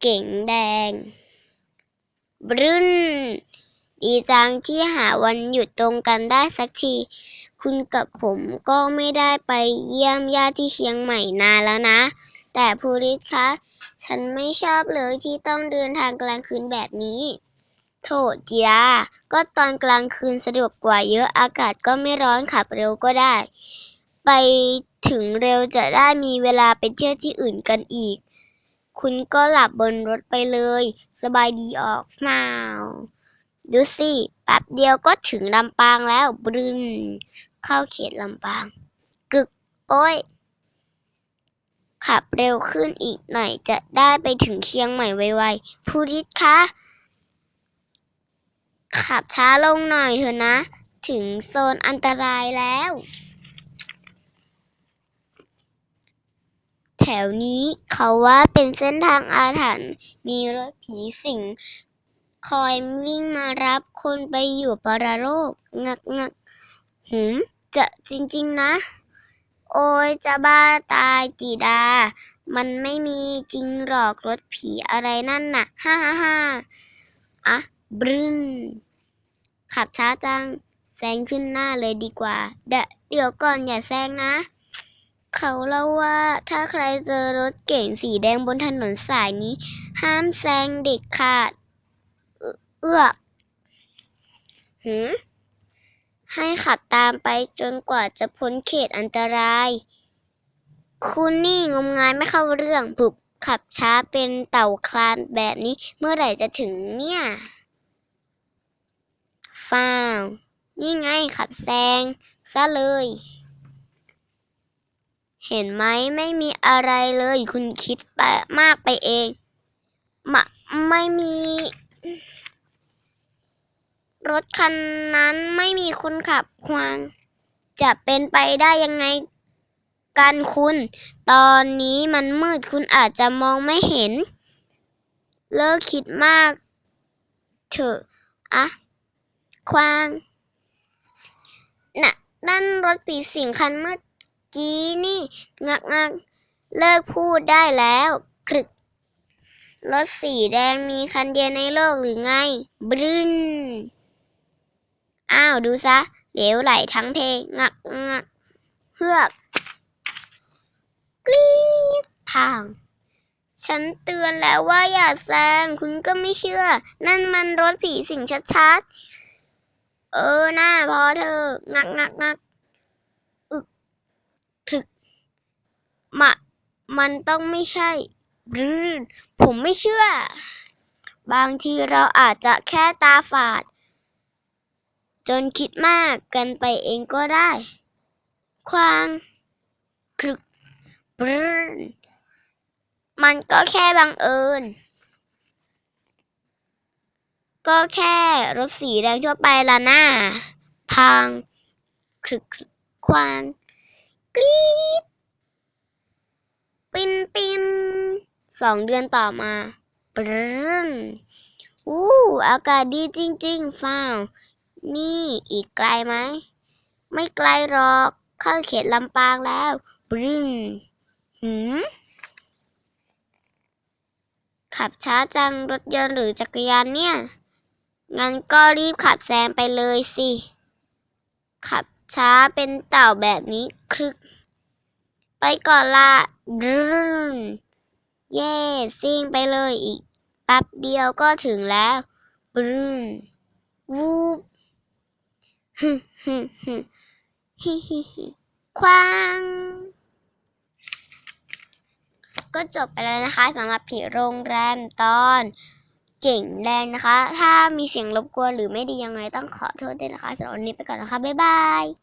เก่งแดง บรึ้น ดีจังที่หาวันหยุดตรงกันได้สักที คุณกับผมก็ไม่ได้ไปเยี่ยมญาติที่เชียงใหม่นานแล้วนะ แต่ภูริศคะ ฉันไม่ชอบเลยที่ต้องเดินทางกลางคืนแบบนี้ โถจีราก็ตอนกลางคืนสะดวกกว่าเยอะอากาศก็ไม่ร้อนขับเร็วก็ได้ ไปถึงเร็วจะได้มีเวลาไปเที่ยวที่อื่นกันอีก คุณก็หลับบนรถไปเลย สบายดีออกเปล่าดูสิแป๊บเดียวก็ถึงลำปางแล้วบรึนเข้าเขตลำปาง กึก โอ้ย ขับเร็วขึ้นอีกหน่อยจะได้ไปถึงเชียงใหม่ไวๆผู้ริศคะ ขับช้าลงหน่อยเถอะนะ ถึงโซนอันตรายแล้ว แถวนี้เขาว่าเป็นเส้นทางอาถรรพ์ มีรถผีสิง คอยวิ่งมารับคนไปอยู่ปรโลก งักงักหืม จะจริง ๆ นะ โอ้ยจะบ้าตายจีดา มันไม่มีจริงหรอกรถผีอะไรนั่นน่ะ ฮ่าฮ่าฮ่าอะบรึนขับช้าจัง แซงขึ้นหน้าเลยดีกว่า เดเดี๋ยวก่อนอย่าแซงนะ เขาเล่าว่าถ้าใครเจอรถเก๋งสีแดงบนถนนสายนี้ ห้ามแซงเด็กขาด เอื้อกหืมให้ขับตามไปจนกว่าจะพ้นเขตอันตราย คุณนี่งมงายไม่เข้าเรื่องปุบขับช้าเป็นเต่าคลานแบบนี้เมื่อไหร่จะถึงเนี่ยฟ้าว นี่ไงขับแซงซะเลย เห็นไหมไม่มีอะไรเลย คุณคิดไปมากไปเองมะไม่มี รถคันนั้นไม่มีคนขับควาง จะเป็นไปได้ยังไงกันคุณ ตอนนี้มันมืดคุณอาจจะมองไม่เห็น เลิกคิดมากเถอะอะควาง น่ะนั่นรถปีสิงคันเมื่อ กี้นี่งักงักเลิกพูดได้แล้วครึกรถสีแดงมีคันเดียวในโลกหรือไง บรึนอ้าว ดูซะ เหลวไหลทั้งเทงักงักเฮือกกรี๊ดพังฉันเตือนแล้วว่าอย่าแซงคุณก็ไม่เชื่อ นั่นมันรถผีสิงชัดๆ เออหน้าพอเธอ งักงักงักอึกถึก มะมันต้องไม่ใช่บรืนผมไม่เชื่อ บางทีเราอาจจะแค่ตาฝาด จนคิดมากกันไปเองก็ได้ ควางครึกบรืนมันก็แค่บังเอิญ ก็แค่รถสีแดงทั่วไปละหน้าพังครึกครึกควางกรี๊ด ปินปิน สองเดือนต่อมาปรึ้นอู้อากาศดีจริงๆฟ้าว นี่อีกไกลไหม ไม่ไกลหรอก เข้าเขตลำปางแล้วปรึ้นหืมขับช้าจังรถยนต์หรือจักรยานเนี่ย งั้นก็รีบขับแซงไปเลยสิ ขับช้าเป็นเต่าแบบนี้ครึก ไปก่อนละบรึน เย่ซิ่งไปเลยอีกแป๊บเดียวก็ถึงแล้วบรึนวูบฮึฮึฮึฮิฮิฮิควางก็จบไปแล้วนะคะสำหรับผีโรงแรมตอนเก่งแดงนะคะ ถ้ามีเสียงรบกวนหรือไม่ดียังไงต้องขอโทษด้วยนะคะสำหรับวันนี้ไปก่อนนะคะ บ๊ายบาย